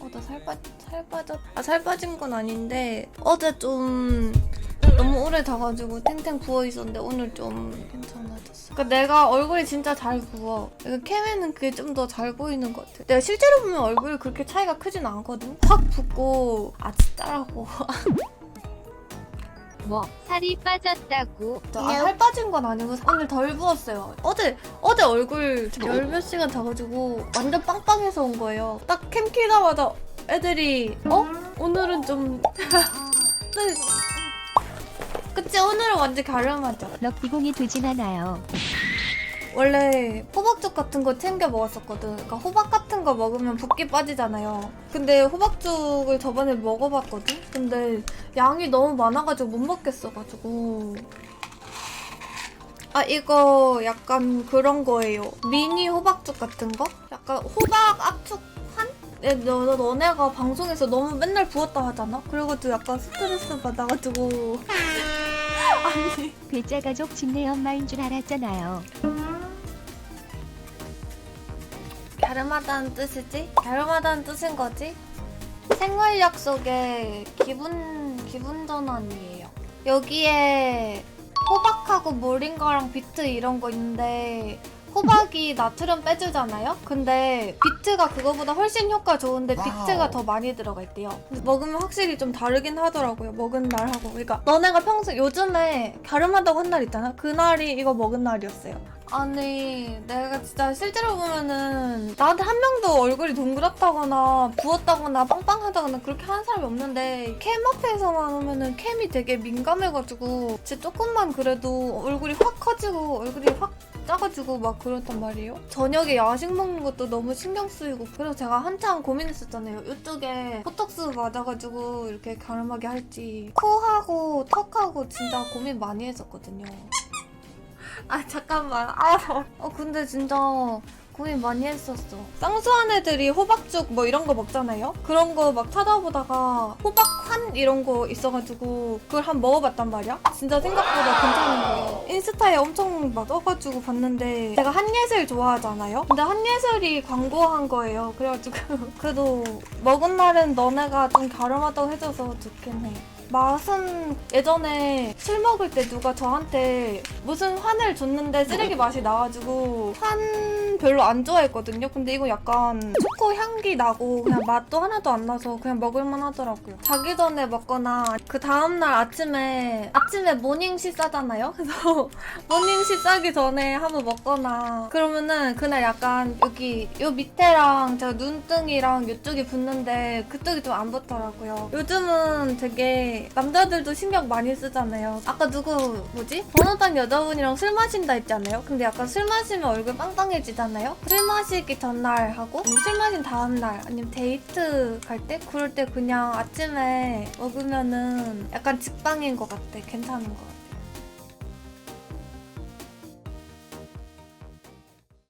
어, 나살 빠, 살 빠졌, 아, 살 빠진 건 아닌데, 어제 좀 너무 오래 자가지고 탱탱 부어 있었는데, 오늘 좀 괜찮아졌어. 그니까 내가 얼굴이 진짜 잘 부어. 이거 캠에는 그게 좀 더 잘 보이는 것 같아. 내가 실제로 보면 얼굴이 그렇게 차이가 크진 않거든? 확 붓고, 아, 진짜라고. 뭐 살이 빠졌다고 아, 살 빠진 건 아니고 오늘 덜 부었어요. 어제 어제 얼굴 열 몇 시간 자가지고 완전 빵빵해서 온 거예요. 딱 캠 키자마자 애들이 어 오늘은 좀 네. 그치 오늘은 완전 갸름하죠. 럭비공이 되진 않아요. 원래 호박죽 같은 거 챙겨 먹었었거든. 그러니까 호박 같은 거 먹으면 붓기 빠지잖아요. 근데 호박죽을 저번에 먹어봤거든. 근데 양이 너무 많아가지고 못 먹겠어가지고. 아 이거 약간 그런 거예요. 미니 호박죽 같은 거? 약간 호박 압축한? 야, 너, 너, 너네가 방송에서 너무 맨날 부었다 하잖아? 그래가지고 약간 스트레스 받아가지고. 아니. 괴짜 가족 집내 엄마인 줄 알았잖아요. 갸름하다는 뜻이지? 갸름하다는 뜻인 거지? 생활 약속의 기분 기분 전환이에요. 여기에 호박하고 모링가랑 비트 이런 거 있는데 호박이 나트륨 빼주잖아요? 근데 비트가 그거보다 훨씬 효과 좋은데 비트가 더 많이 들어가 있대요. 근데 먹으면 확실히 좀 다르긴 하더라고요. 먹은 날하고. 그러니까 너네가 평소 요즘에 갸름하다고 한 날 있잖아? 그날이 이거 먹은 날이었어요. 아니 내가 진짜 실제로 보면은 나한테 한 명도 얼굴이 동그랗다거나 부었다거나 빵빵하다거나 그렇게 하는 사람이 없는데 캠 앞에서만 오면은 캠이 되게 민감해가지고 진짜 조금만 그래도 얼굴이 확 커지고 얼굴이 확 작아지고 막 그렇단 말이에요. 저녁에 야식 먹는 것도 너무 신경 쓰이고 그래서 제가 한참 고민했었잖아요. 이쪽에 보톡스 맞아가지고 이렇게 갸름하게 할지 코하고 턱하고 진짜 고민 많이 했었거든요. 아 잠깐만. 아, 어 근데 진짜 고민 많이 했었어. 쌍수한 애들이 호박죽 뭐 이런 거 먹잖아요. 그런 거 막 찾아보다가 호박환 이런 거 있어가지고 그걸 한번 먹어봤단 말이야. 진짜 생각보다 괜찮은 거예요. 인스타에 엄청 막 떠가지고 봤는데 제가 한예슬 좋아하잖아요. 근데 한예슬이 광고한 거예요. 그래가지고 그래도 먹은 날은 너네가 좀 갸름하다고 해줘서 해. 맛은 예전에 술 먹을 때 누가 저한테 무슨 환을 줬는데 쓰레기 맛이 나가지고 환 별로 안 좋아했거든요. 근데 이거 약간 초코 향기 나고 그냥 맛도 하나도 안 나서 그냥 먹을만 하더라고요. 자기 전에 먹거나 그 다음날 아침에 아침에 모닝시 싸잖아요. 그래서 모닝시 싸기 전에 한번 먹거나 그러면은 그날 약간 여기 요 밑에랑 제가 눈등이랑 이쪽이 붓는데 그쪽이 좀 안 붙더라고요. 요즘은 되게 남자들도 신경 많이 쓰잖아요. 아까 누구 뭐지? 번호당 여자분이랑 술 마신다 했잖아요. 근데 약간 술 마시면 얼굴 빵빵해지잖아요. 술 마시기 전날 하고 술 마신 다음 날 아니면 데이트 갈 때 그럴 때 그냥 아침에 먹으면은 약간 직방인 것 같아. 괜찮은 것 같아.